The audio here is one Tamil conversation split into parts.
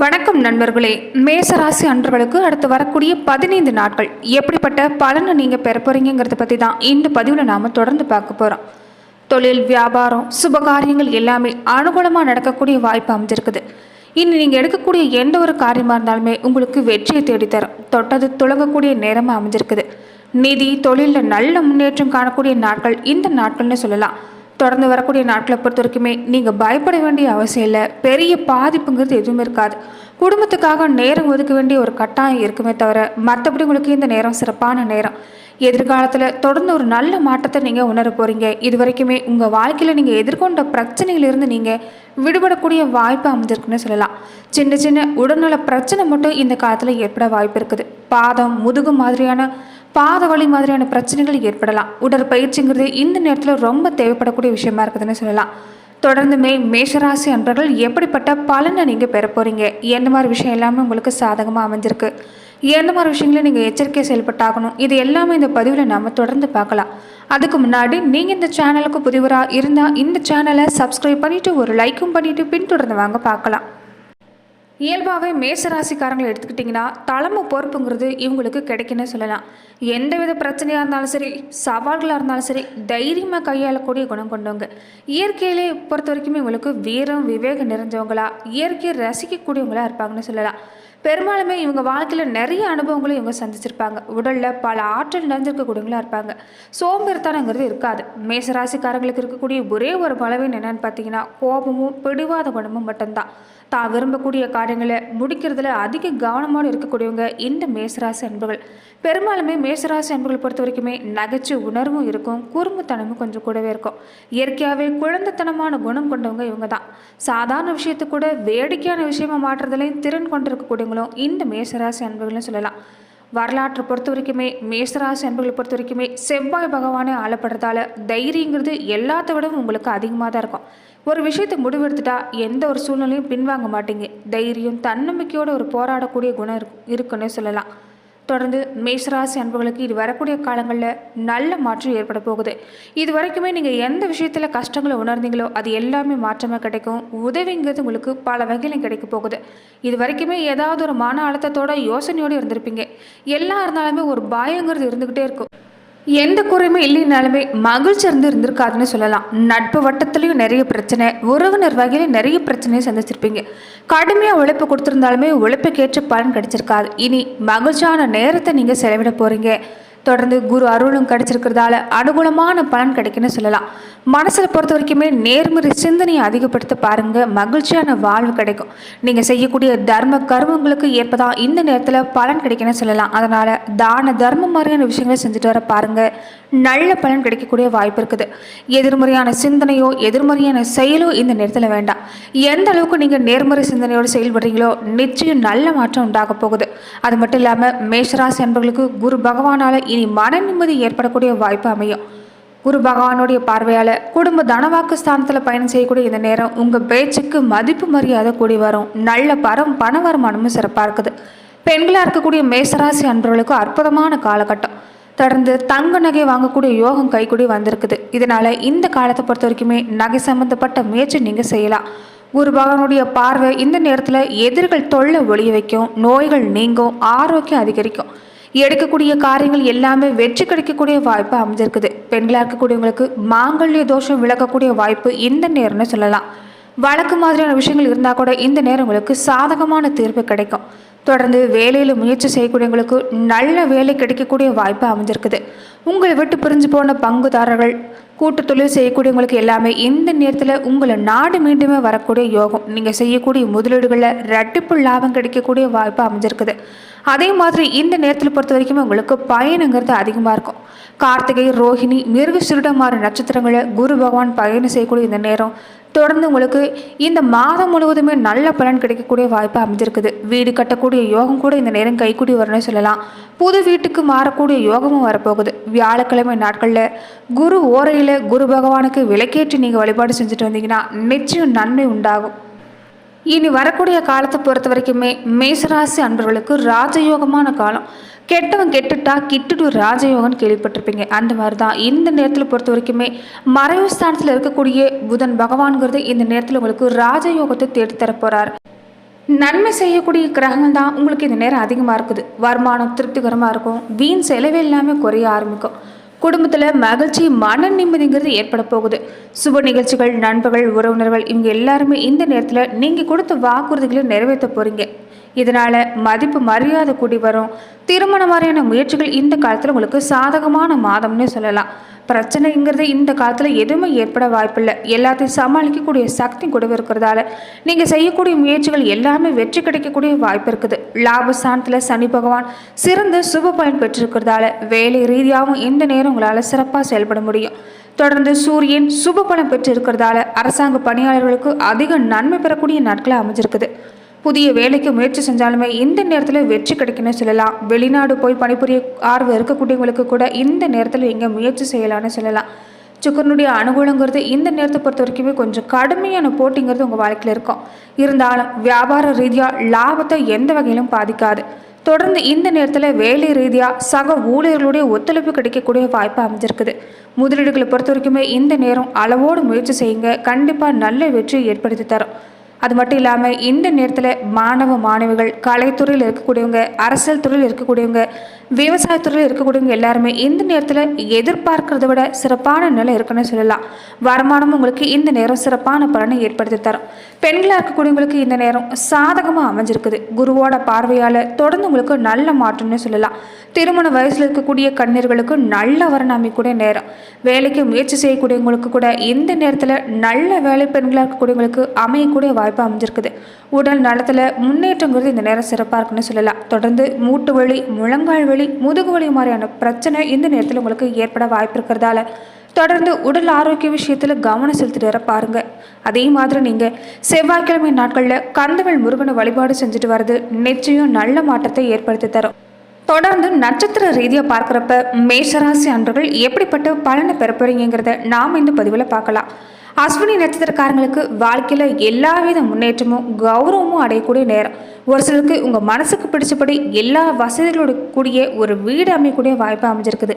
வணக்கம் நண்பர்களே. மேசராசி அன்பர்களுக்கு அடுத்து வரக்கூடிய பதினைந்து நாட்கள். எப்படிப்பட்ட பலனை நீங்கள் பெற போகிறீங்கிறத பற்றி தான் இந்த பதிவில் நாம் தொடர்ந்து பார்க்க போகிறோம் தொழில் வியாபாரம் சுபகாரியங்கள் எல்லாமே அனுகூலமாக நடக்கக்கூடிய வாய்ப்பு அமைஞ்சிருக்குது. இனி நீங்கள் எடுக்கக்கூடிய எந்த ஒரு காரியமாக இருந்தாலுமே உங்களுக்கு வெற்றியை தேடித்தரும். தொட்டது துளங்கக்கூடிய நேரமாக அமைஞ்சிருக்குது. நிதி தொழிலில் நல்ல முன்னேற்றம் காணக்கூடிய நாட்கள் இந்த நாட்கள்னு சொல்லலாம். தொடர்ந்து வரக்கூடிய நாட்களை பொறுத்த வரைக்குமே நீங்கள் பயப்பட வேண்டிய அவசியம் இல்லை. பெரிய பாதிப்புங்கிறது எதுவுமே இருக்காது. குடும்பத்துக்காக நேரம் ஒதுக்க வேண்டிய ஒரு கட்டாயம் இருக்குமே தவிர மற்றபடி உங்களுக்கு இந்த நேரம் சிறப்பான நேரம். எதிர்காலத்தில் தொடர்ந்து ஒரு நல்ல மாற்றத்தை நீங்கள் உணர போகிறீங்க இது வரைக்குமே உங்கள் வாழ்க்கையில் நீங்கள் எதிர்கொண்ட பிரச்சனையிலிருந்து நீங்கள் விடுபடக்கூடிய வாய்ப்பு அமைஞ்சிருக்குன்னு சொல்லலாம். சின்ன சின்ன உடல்நல பிரச்சனை மட்டும் இந்த காலத்தில் ஏற்பட வாய்ப்பு இருக்குது. பாதம் முதுகு மாதிரியான பாத வழி மாதிரியான பிரச்சனைகள் ஏற்படலாம். உடற்பயிற்சிங்கிறது இந்த நேரத்தில் ரொம்ப தேவைப்படக்கூடிய விஷயமா இருக்குதுன்னு சொல்லலாம். தொடர்ந்துமே மேஷராசி அன்பர்கள் எப்படிப்பட்ட பலனை நீங்கள் பெற போகிறீங்க எந்த மாதிரி விஷயம் எல்லாமே உங்களுக்கு சாதகமாக அமைஞ்சிருக்கு? எந்த மாதிரி விஷயங்களை நீங்கள் எச்சரிக்கை செயல்பட்டாகணும்? இது எல்லாமே இந்த பதிவில் நாம் தொடர்ந்து பார்க்கலாம். அதுக்கு முன்னாடி நீங்கள் இந்த சேனலுக்கு புதிவராக இருந்தால் இந்த சேனலை சப்ஸ்கிரைப் பண்ணிவிட்டு ஒரு லைக்கும் பண்ணிவிட்டு பின்தொடர்ந்து வாங்க பார்க்கலாம். இயல்பாகவே மேசராசிக்காரங்களை எடுத்துக்கிட்டிங்கன்னா தலைமை பொறுப்புங்கிறது இவங்களுக்கு கிடைக்குன்னு சொல்லலாம். எந்த வித பிரச்சனையாக இருந்தாலும் சரி சவால்களாக இருந்தாலும் சரி தைரியமாக கையாளக்கூடிய குணம் கொண்டவங்க. இயற்கையிலே பொறுத்த வரைக்குமே இவங்களுக்கு வீரம் விவேகம் நிறைஞ்சவங்களா இயற்கையை ரசிக்கக்கூடியவங்களா இருப்பாங்கன்னு சொல்லலாம். பெரும்பாலுமே இவங்க வாழ்க்கையில் நிறைய அனுபவங்களை இவங்க சந்திச்சிருப்பாங்க. உடலில் பல ஆற்றல் நிறைஞ்சிருக்கக்கூடியவங்களா இருப்பாங்க. சோம்பேறித்தனங்கிறது இருக்காது. மேசராசிக்காரங்களுக்கு இருக்கக்கூடிய ஒரே ஒரு பலவீனம் என்னென்னு பார்த்தீங்கன்னா கோபமும் பிடிவாத குணமும் மட்டும்தான். தான் விரும்பக்கூடிய காரியங்களை முடிக்கிறதுல அதிக கவனமாக இருக்கக்கூடியவங்க இந்த மேசராசி அன்புகள் பெரும்பாலுமே மேசராசி அன்புகளை பொறுத்த வரைக்குமே நகைச்சு உணர்வும் இருக்கும் குறும்புத்தனமும் கொஞ்சம் கூடவே இருக்கும். இயற்கையாகவே குழந்தைத்தனமான குணம் கொண்டவங்க இவங்க தான். சாதாரண விஷயத்தை கூட வேடிக்கையான விஷயமா மாற்றுறதுலையும் திறன் கொண்டிருக்கக்கூடியவங்களும் இந்த மேசராசி அன்புகள்னு சொல்லலாம். வரலாற்றை பொறுத்த வரைக்குமே மேசராசி அன்புகளை பொறுத்த வரைக்குமே செவ்வாய் பகவானே ஆளப்படுறதால தைரியங்கிறது எல்லாத்த விடவும் உங்களுக்கு அதிகமாக தான் இருக்கும். ஒரு விஷயத்தை முடிவெடுத்துட்டா எந்த ஒரு சூழ்நிலையும் பின்வாங்க மாட்டீங்க. தைரியம் தன்னம்பிக்கையோட ஒரு போராடக்கூடிய குணம் இருக்குன்னு சொல்லலாம். தொடர்ந்து மேஷராசி அன்புகளுக்கு இது வரக்கூடிய காலங்களில் நல்ல மாற்றம் ஏற்பட போகுது. இது வரைக்குமே நீங்கள் எந்த விஷயத்தில் கஷ்டங்களை உணர்ந்தீங்களோ அது எல்லாமே மாற்றமாக கிடைக்கும். உதவிங்கிறது உங்களுக்கு பல வகையிலும் கிடைக்க போகுது. இது வரைக்குமே ஏதாவது ஒரு மன அழுத்தத்தோட யோசனையோடு இருந்திருப்பீங்க. எல்லாம் இருந்தாலுமே ஒரு பயங்கிறது இருந்துக்கிட்டே இருக்கும். எந்த குறையுமே இல்லைனாலுமே மகிழ்ச்சி இருந்து இருந்திருக்காதுன்னு சொல்லலாம். நட்பு வட்டத்துலேயும் நிறைய பிரச்சனை உறவினர் வகையில நிறைய பிரச்சனையை சந்திச்சிருப்பீங்க. கடுமையாக உழைப்பு கொடுத்துருந்தாலுமே உழைப்புக்கேற்ற பலன் கிடைச்சிருக்காது. இனி மகிழ்ச்சியான நேரத்தை நீங்கள் செலவிட போகிறீங்க தொடர்ந்து குரு அருளும் கிடைச்சிருக்கிறதால அனுகூலமான பலன் கிடைக்குன்னு சொல்லலாம். மனசில் பொறுத்த வரைக்குமே நேர்மறை சிந்தனையை அதிகப்படுத்த பாருங்கள் மகிழ்ச்சியான வாழ்வு கிடைக்கும். நீங்கள் செய்யக்கூடிய தர்ம கர்மங்களுக்கு ஏற்பதான் இந்த நேரத்தில் பலன் கிடைக்குன்னு சொல்லலாம். அதனால் தான தர்மம் மாதிரியான விஷயங்களை செஞ்சுட்டு வர பாருங்கள் நல்ல பலன் கிடைக்கக்கூடிய வாய்ப்பு இருக்குது. எதிர்மறையான சிந்தனையோ எதிர்மறையான செயலோ இந்த நேரத்தில் வேண்டாம். எந்த அளவுக்கு நீங்கள் நேர்மறை சிந்தனையோடு செயல்படுறீங்களோ நிச்சயம் நல்ல மாற்றம் உண்டாக போகுது. அது மட்டும் இல்லாமல் மேஷராசி அன்பர்களுக்கு குரு பகவானால் இனி மன நிம்மதி ஏற்படக்கூடிய வாய்ப்பு அமையும். குரு பகவானுடைய பார்வையால் குடும்ப தனவாக்கு ஸ்தானத்தில் பயணம் செய்யக்கூடிய இந்த நேரம் உங்கள் பேச்சுக்கு மதிப்பு மரியாதை கூடி வரும். நல்ல பரம் பண வருமானமும் சிறப்பாக இருக்குது. பெண்களாக இருக்கக்கூடிய மேசராசி அன்பர்களுக்கு அற்புதமான காலகட்டம். தொடர்ந்து தங்க நகை வாங்கக்கூடிய யோகம் கைக்கூடி வந்திருக்குது. இதனால இந்த காலத்தை பொறுத்த வரைக்குமே நகை சம்பந்தப்பட்ட முயற்சி நீங்கள் செய்யலாம். குரு பகவானுடைய பார்வை இந்த நேரத்தில் எதிர்கள் தொல்லை ஒளிய வைக்கும் நோய்கள் நீங்கும் ஆரோக்கியம் அதிகரிக்கும். எடுக்கக்கூடிய காரியங்கள் எல்லாமே வெற்றி கிடைக்கக்கூடிய வாய்ப்பு அமைஞ்சிருக்குது. பெண்களாக இருக்கக்கூடியவங்களுக்கு மாங்கல்ய தோஷம் விளக்கக்கூடிய வாய்ப்பு இந்த நேரம்னு சொல்லலாம். வழக்கு மாதிரியான விஷயங்கள் இருந்தால் கூட இந்த நேரம் உங்களுக்கு சாதகமான தீர்ப்பு கிடைக்கும். தொடர்ந்து வேலையில் முயற்சி செய்யக்கூடியவங்களுக்கு நல்ல வேலை கிடைக்கக்கூடிய வாய்ப்பு அமைஞ்சிருக்குது. உங்களை விட்டு பிரிஞ்சு போன பங்குதாரர்கள் கூட்டு தொழில் செய்யக்கூடியவங்களுக்கு எல்லாமே இந்த நேரத்தில் உங்களை நாடு மீண்டுமே வரக்கூடிய யோகம். நீங்கள் செய்யக்கூடிய முதலீடுகளில் ரெட்டிப்பு லாபம் கிடைக்கக்கூடிய வாய்ப்பு அமைஞ்சிருக்குது. அதே மாதிரி இந்த நேரத்தில் பொறுத்த வரைக்கும் உங்களுக்கு பயணங்கிறது அதிகமாக இருக்கும். கார்த்திகை ரோஹிணி மிருகசிருடமாறு நட்சத்திரங்களை குரு பகவான் பயணம் செய்யக்கூடிய இந்த நேரம் தொடர்ந்து உங்களுக்கு இந்த மாதம் முழுவதுமே நல்ல பலன் கிடைக்கக்கூடிய வாய்ப்பு அமைஞ்சிருக்குது. வீடு கட்டக்கூடிய யோகம் கூட இந்த நேரம் கைக்கூடி வரணும்னு சொல்லலாம். புது வீட்டுக்கு மாறக்கூடிய யோகமும் வரப்போகுது. வியாழக்கிழமை நாட்களில் குரு ஓரையில் குரு பகவானுக்கு விளக்கேற்றி நீங்கள் வழிபாடு செஞ்சுட்டு வந்தீங்கன்னா நிச்சயம் நன்மை உண்டாகும். இனி வரக்கூடிய காலத்தை பொறுத்த வரைக்குமே மேசராசி அன்பர்களுக்கு ராஜயோகமான காலம். கெட்டவன் கெட்டுட்டா கிட்டுட்டு ராஜயோகம்னு கேள்விப்பட்டிருப்பீங்க. அந்த மாதிரி தான் இந்த நேரத்தில் பொறுத்த வரைக்குமே மறைவு ஸ்தானத்தில் இருக்கக்கூடிய புதன் பகவான்கிறது இந்த நேரத்தில் உங்களுக்கு ராஜயோகத்தை தேடி போகிறார் நன்மை செய்யக்கூடிய கிரகங்கள் தான் உங்களுக்கு இந்த நேரம் அதிகமாக இருக்குது. வருமானம் திருப்திகரமாக இருக்கும். வீண் செலவு எல்லாமே குறைய ஆரம்பிக்கும். குடும்பத்தில் மகிழ்ச்சி மன நிம்மதிங்கிறது ஏற்பட போகுது. சுப நிகழ்ச்சிகள் நண்பர்கள் உறவினர்கள் இவங்க எல்லாருமே இந்த நேரத்தில் நீங்கள் கொடுத்த வாக்குறுதிகளை நிறைவேற்ற போகிறீங்க இதனால் மதிப்பு மரியாதை கூடி வரும். திருமண மாதிரியான முயற்சிகள் இந்த காலத்தில் உங்களுக்கு சாதகமான மாதம்னே சொல்லலாம். பிரச்சனைங்கிறது இந்த காலத்தில் எதுவுமே ஏற்பட வாய்ப்பில்லை. எல்லாத்தையும் சமாளிக்கக்கூடிய சக்தி கூட இருக்கிறதால நீங்கள் செய்யக்கூடிய முயற்சிகள் எல்லாமே வெற்றி கிடைக்கக்கூடிய வாய்ப்பு இருக்குது. லாபஸ்தானத்தில் சனி பகவான் சிறந்த சுப பலன் பெற்றிருக்கிறதால வேலை ரீதியாகவும் இந்த நேரம் உங்களால் சிறப்பாக செயல்பட முடியும். தொடர்ந்து சூரியன் சுப பலம் பெற்று இருக்கிறதால அரசாங்க பணியாளர்களுக்கு அதிக நன்மை பெறக்கூடிய நாட்களாக அமைஞ்சிருக்குது. புதிய வேலைக்கு முயற்சி செஞ்சாலுமே இந்த நேரத்தில் வெற்றி கிடைக்குன்னு சொல்லலாம். வெளிநாடு போய் பணிபுரிய ஆர்வம் இருக்கக்கூடியவங்களுக்கு கூட இந்த நேரத்தில் இங்கே முயற்சி செய்யலாம்னு சொல்லலாம். சுக்கரனுடைய அனுகூலங்கிறது இந்த நேரத்தை பொறுத்த வரைக்குமே கொஞ்சம் கடுமையான போட்டிங்கிறது உங்கள் வாழ்க்கையில் இருக்கும். இருந்தாலும் வியாபார ரீதியாக லாபத்தை எந்த வகையிலும் பாதிக்காது. தொடர்ந்து இந்த நேரத்தில் வேலை ரீதியாக சக ஊழியர்களுடைய ஒத்துழைப்பு கிடைக்கக்கூடிய வாய்ப்பு அமைஞ்சிருக்குது. முதலீடுகளை பொறுத்த வரைக்குமே இந்த நேரம் அளவோடு முயற்சி செய்யுங்க. கண்டிப்பாக நல்ல வெற்றியை ஏற்படுத்தி தரும். அது மட்டும் இல்லாமல் இந்த நேரத்தில் மாணவ மாணவிகள் கலைத்துறையில் இருக்கக்கூடியவங்க அரசியல் துறையில் இருக்கக்கூடியவங்க விவசாயத்துறையில் இருக்கக்கூடியவங்க எல்லாருமே இந்த நேரத்தில் எதிர்பார்க்கறத விட சிறப்பான நிலை இருக்குன்னு சொல்லலாம். வருமானம் உங்களுக்கு இந்த நேரம் சிறப்பான பலனை ஏற்படுத்தி தரும். பெண்களாக இருக்கக்கூடியவங்களுக்கு இந்த நேரம் சாதகமாக அமைஞ்சிருக்குது. குருவோட பார்வையால் தொடர்ந்து உங்களுக்கு நல்ல மாற்றம்னு சொல்லலாம். திருமண வயசில் இருக்கக்கூடிய கண்ணீர்களுக்கு நல்ல வரன் அமைக்கக்கூடிய நேரம். வேலைக்கு முயற்சி செய்யக்கூடியவங்களுக்கு கூட இந்த நேரத்தில் நல்ல வேலை பெண்களாக இருக்கக்கூடியவங்களுக்கு அமையக்கூடிய வாய்ப்பு அமைஞ்சிருக்குது. உடல் நலத்தில் முன்னேற்றங்கிறது இந்த நேரம் சிறப்பாக இருக்குன்னு சொல்லலாம். தொடர்ந்து மூட்டு வலி முழங்கால் வலி முதுகு வலி மாதிரியான பிரச்சனை இந்த நேரத்தில் உங்களுக்கு ஏற்பட வாய்ப்பு இருக்கிறதால தொடர்ந்து உடல் ஆரோக்கிய விஷயத்தில் கவனம் செலுத்திட்டு வர பாருங்க. அதே மாதிரி நீங்கள் செவ்வாய்க்கிழமை நாட்களில் கந்தவள் முருகனை வழிபாடு செஞ்சுட்டு வர்றது நிச்சயம் நல்ல மாற்றத்தை ஏற்படுத்தி தரும். தொடர்ந்து நட்சத்திர ரீதியாக பார்க்குறப்ப மேஷராசி அன்றுகள் எப்படிப்பட்ட பலனை பெறப்பறீங்கிறத நாம் இந்த பதிவில் பார்க்கலாம். அஸ்வினி நட்சத்திரக்காரங்களுக்கு வாழ்க்கையில் எல்லாவித முன்னேற்றமும் கௌரவமும் அடையக்கூடிய நேரம். ஒரு சிலருக்கு உங்கள் மனசுக்கு பிடிச்சபடி எல்லா வசதிகளோட கூடிய ஒரு வீடு அமையக்கூடிய வாய்ப்பு அமைஞ்சிருக்குது.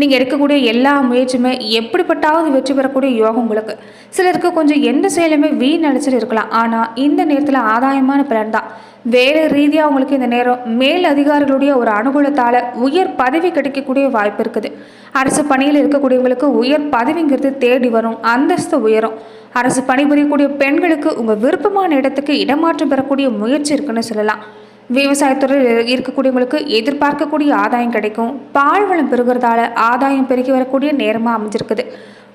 நீங்கள் எடுக்கக்கூடிய எல்லா முயற்சியுமே எப்படிப்பட்டாவது வெற்றி பெறக்கூடிய யோகம் உங்களுக்கு. சிலருக்கு கொஞ்சம் எந்த செயலுமே வீண் அழைச்சிட்டு இருக்கலாம். ஆனால் இந்த நேரத்தில் ஆதாயமான பலன் தான். வேலை ரீதியாக உங்களுக்கு இந்த நேரம் மேல் அதிகாரிகளுடைய ஒரு அனுகூலத்தால் உயர் பதவி கிடைக்கக்கூடிய வாய்ப்பு இருக்குது. அரசு பணியில் இருக்கக்கூடியவங்களுக்கு உயர் பதவிங்கிறது தேடி வரும் அந்தஸ்து உயரும். அரசு பணிபுரியக்கூடிய பெண்களுக்கு உங்கள் விருப்பமான இடத்துக்கு இடமாற்றம் பெறக்கூடிய முயற்சி இருக்குன்னு சொல்லலாம். விவசாயத்துறையில் இருக்கக்கூடியவங்களுக்கு எதிர்பார்க்கக்கூடிய ஆதாயம் கிடைக்கும். பால் வளம் பெருகிறதால ஆதாயம் பெருகி வரக்கூடிய நேரமாக அமைஞ்சிருக்குது.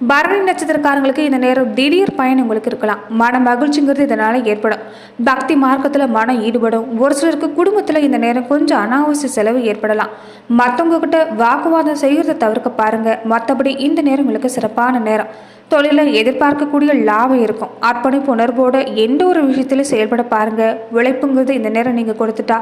பரணி நட்சத்திரக்காரங்களுக்கு இந்த நேரம் திடீர் பயணம் உங்களுக்கு இருக்கலாம். மன மகிழ்ச்சிங்கிறது இதனால் ஏற்படும். பக்தி மார்க்கத்தில் மனம் ஈடுபடும். ஒரு சிலருக்கு குடும்பத்தில் இந்த நேரம் கொஞ்சம் அனாவசிய செலவு ஏற்படலாம். மற்றவங்க கிட்ட வாக்குவாதம் செய்கிறத தவிர்க்க பாருங்கள் மற்றபடி இந்த நேரம் உங்களுக்கு சிறப்பான நேரம். தொழிலில் எதிர்பார்க்கக்கூடிய லாபம் இருக்கும். அர்ப்பணிப்பு உணர்வோடு எந்த ஒரு விஷயத்திலும் செயல்பட பாருங்கள் உழைப்புங்கிறது இந்த நேரம் நீங்கள் கொடுத்துட்டா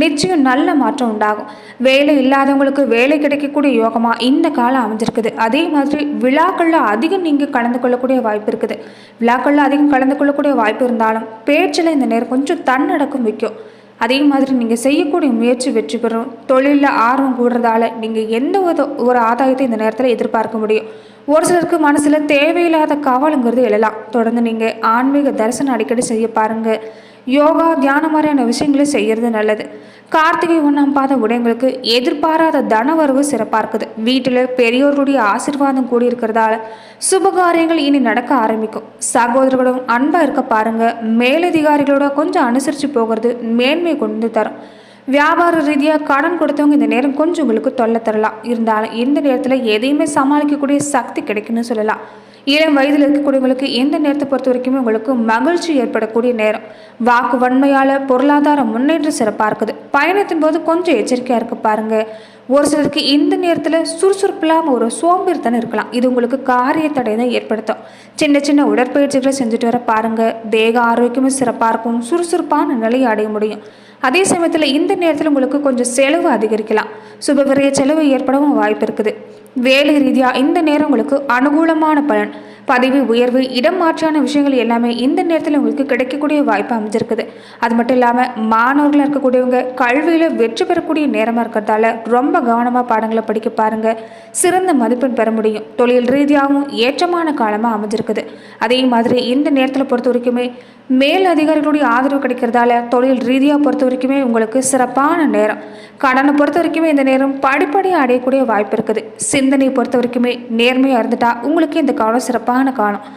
நிச்சயம் நல்ல மாற்றம் உண்டாகும். வேலை இல்லாதவங்களுக்கு வேலை கிடைக்கக்கூடிய யோகமாக இந்த காலம் அமைஞ்சிருக்குது. அதே மாதிரி விழாக்களில் அதிகம் நீங்கள் கலந்து கொள்ளக்கூடிய வாய்ப்பு இருக்குது. விழாக்களில் அதிகம் கலந்து கொள்ளக்கூடிய வாய்ப்பு இருந்தாலும் பேச்சில் இந்த நேரம் கொஞ்சம் தன்னடக்கம் வைக்கும். அதே மாதிரி நீங்கள் செய்யக்கூடிய முயற்சி வெற்றி பெறும் தொழிலில் ஆர்வம் கூடுறதால நீங்கள் எந்த ஒரு ஒரு ஆதாயத்தை இந்த நேரத்தில் எதிர்பார்க்க முடியும். ஒரு சிலருக்கு மனசில் தேவையில்லாத கவலைங்கிறது எழலாம். தொடர்ந்து நீங்கள் ஆன்மீக தரிசனம் அடிக்கடி செய்ய பாருங்கள் யோகா தியானம் மாதிரியான விஷயங்களை செய்கிறது நல்லது. கார்த்திகை ஒன்றாம் பாத உடையங்களுக்கு எதிர்பாராத தனவரவு சிறப்பாக இருக்குது. வீட்டில் பெரியோருடைய ஆசிர்வாதம் கூடி இருக்கிறதால சுபகாரியங்கள் இனி நடக்க ஆரம்பிக்கும். சகோதரர்களும் அன்பாக இருக்க பாருங்கள் மேலதிகாரிகளோட கொஞ்சம் அனுசரித்து போகிறது மேன்மை கொண்டு தரும். வியாபார ரீதியாக கடன் கொடுத்தவங்க இந்த நேரம் கொஞ்சம் உங்களுக்கு தொல்லை தரலாம். இருந்தாலும் இந்த நேரத்தில் எதையுமே சமாளிக்கக்கூடிய சக்தி கிடைக்குன்னு சொல்லலாம். இளம் வயதில் இருக்கக்கூடியவங்களுக்கு எந்த நேரத்தை பொறுத்த வரைக்குமே உங்களுக்கு மகிழ்ச்சி ஏற்படக்கூடிய நேரம். வாக்கு வன்மையால் பொருளாதார முன்னேற்றம் சிறப்பாக இருக்குது. பயணத்தின் போது கொஞ்சம் எச்சரிக்கையாக இருக்க பாருங்க. ஒரு சிலருக்கு இந்த நேரத்தில் சுறுசுறுப்பு இல்லாமல் ஒரு சோம்பேறித்தனம் இருக்கலாம். இது உங்களுக்கு காரிய தடை தான் ஏற்படுத்தும். சின்ன சின்ன உடற்பயிற்சிகளை செஞ்சுட்டு வர பாருங்கள் தேக ஆரோக்கியமும் சிறப்பாக இருக்கும். சுறுசுறுப்பான நிலையை அடைய முடியும். அதே சமயத்தில் இந்த நேரத்தில் உங்களுக்கு கொஞ்சம் செலவு அதிகரிக்கலாம். சுபவிரைய செலவு ஏற்படவும் வாய்ப்பு இருக்குது. வேலை ரீதியாக இந்த நேரம் உங்களுக்கு அனுகூலமான பலன். பதவி உயர்வு இடம் மாற்றான விஷயங்கள் எல்லாமே இந்த நேரத்தில் உங்களுக்கு கிடைக்கக்கூடிய வாய்ப்பு அமைஞ்சிருக்குது. அது மட்டும் இல்லாமல் மாணவர்களாக இருக்கக்கூடியவங்க கல்வியில் வெற்றி பெறக்கூடிய நேரமாக இருக்கிறதால ரொம்ப கவனமாக பாடங்களை படிக்க பாருங்கள் சிறந்த மதிப்பெண் பெற முடியும். தொழில் ரீதியாகவும் ஏற்றமான காலமாக அமைஞ்சிருக்குது. அதே மாதிரி இந்த நேரத்தில் பொறுத்த வரைக்குமே மேல் அதிகாரிகளுடைய ஆதரவு கிடைக்கிறதால தொழில் ரீதியாக பொறுத்த வரைக்குமே உங்களுக்கு சிறப்பான நேரம். கடனை பொறுத்த வரைக்குமே இந்த நேரம் படிப்படியாக அடையக்கூடிய வாய்ப்பு இருக்குது. சிந்தனையை பொறுத்த வரைக்குமே நேர்மையாக இருந்துட்டா உங்களுக்கு இந்த காலம் சிறப்பாக அழகான காலம்.